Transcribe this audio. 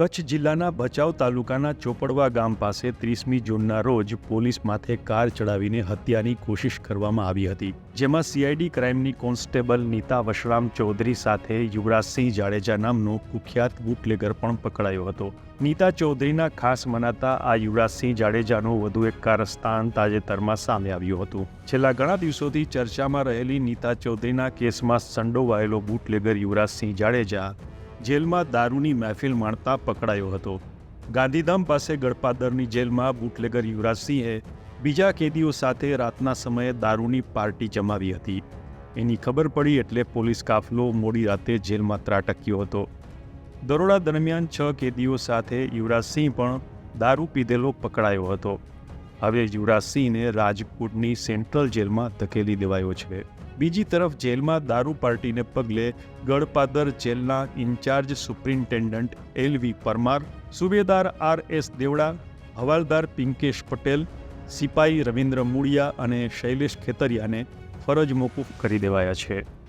કચ્છ જિલ્લાના ભચાઉ તાલુકાના ચોપડવા ગામ પાસે ત્રીસમી જૂનના રોજ પોલીસ માથે કાર ચડાવીને હત્યાની કોશિશ કરવામાં આવી હતી, જેમાં સીઆઈડી ક્રાઇમની કોન્સ્ટેબલ નીતા વશરામ ચૌધરી સાથે યુવરાજસિંહ જાડેજા નામનો કુખ્યાત બુટલેગર પણ પકડાયો હતો. નીતા ચૌધરીના ખાસ મનાતા આ યુવરાજસિંહ જાડેજાનું વધુ એક કારસ્તાન તાજેતરમાં સામે આવ્યું હતું. છેલ્લા ઘણા દિવસોથી ચર્ચામાં રહેલી નીતા ચૌધરીના કેસમાં સંડોવાયેલો બુટલેગર યુવરાજસિંહ જાડેજા જેલમાં દારૂની મહેફિલ માણતા પકડાયો હતો. ગાંધીધામ પાસે ગળપાદરની જેલમાં બુટલેગર યુવરાજસિંહે બીજા કેદીઓ સાથે રાતના સમયે દારૂની પાર્ટી જમાવી હતી. એની ખબર પડી એટલે પોલીસ કાફલો મોડી રાતે જેલમાં ત્રાટક્યો હતો. દરોડા દરમિયાન છ કેદીઓ સાથે યુવરાજસિંહ પણ દારૂ પીધેલો પકડાયો હતો. હવે યુવરાજસિંહને રાજકોટની સેન્ટ્રલ જેલમાં ધકેલી દેવાયો છે. બીજી તરફ જેલમાં દારૂ પાર્ટીને પગલે ગળપાદર જેલના in charge superintendent L V Parmar, સુબેદાર R S Devda, હવાલદાર પિંકેશ પટેલ, સિપાઈ રવિન્દ્ર મૂળિયા અને શૈલેષ ખેતરિયાને ફરજ મોકૂફ કરી દેવાયા છે.